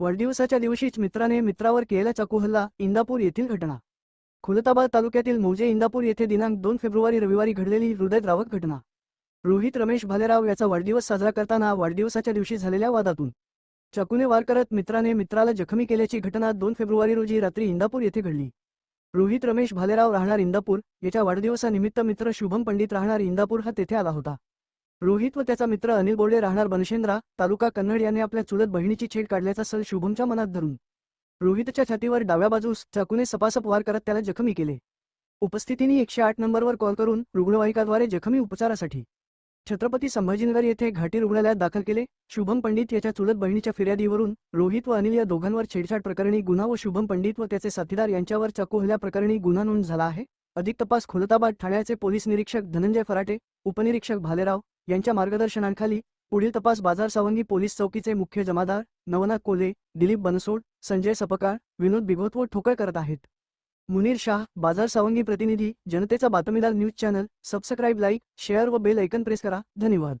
वाढदिवसाच्या दिवशीच मित्राने मित्रावर केला चाकू हल्ला इंदापूर येथील घटना. खुलताबाद तालुक्यातील मौजे इंदापूर येथे दिनांक दोन फेब्रुवारी रविवारी घडलेली हृदयद्रावक घटना. रोहित रमेश भालेराव याचा वाढदिवस साजरा करताना वाढदिवसाच्या दिवशी झालेल्या वादातून. चाकूने वार करत मित्राने मित्राला जखमी केल्याची घटना दोन फेब्रुवारी रोजी रात्री इंदापूर येथे घडली. रोहित रमेश भालेराव राहणार इंदापूर याच्या वाढदिवसानिमित्त मित्र शुभम पंडित राहणार इंदापूर हा तेथे आला होता. रोहित व त्याचा मित्र अनिल बोर्डे राहणार बनशेंद्रा तालुका कन्नड याने आपल्या चुलत बहिणीची छेड काढल्याचा सल शुभमच्या मनात धरून. रोहितच्या छातीवर डाव्या बाजूस चाकूने सपासप वार करत त्याला जखमी केले. उपस्थितीने एकशे आठ नंबरवर कॉल करून रुग्णवाहिकाद्वारे जखमी उपचारासाठी. छत्रपती संभाजीनगर येथे घाटी रुग्णालयात दाखल केले. शुभम पंडित याच्या चुलत बहिणीच्या फिर्यादीवरून रोहित व अनिल या दोघांवर छेडछाड प्रकरणी गुन्हा व शुभम पंडित व त्याचे साथीदार यांच्यावर चाकू हल्ल्या प्रकरणी गुन्हा नोंद झाला आहे. अधिक तपास खुलताबाद ठाण्याचे पोलीस निरीक्षक धनंजय फराटे उपनिरीक्षक भालेराव यांच्या मार्गदर्शनाखाली पुढील तपास बाजार सावंगी पोलीस चौकीचे मुख्य जमादार नवनाथ कोले दिलीप बनसोड संजय सपकाळ विनोद बिघोत व ठोकळ करत आहेत. मुनीर शाह बाजार सावंगी प्रतिनिधी जनतेचा बातमीदार news channel subscribe like share व बेल ऐकन प्रेस करा. धन्यवाद.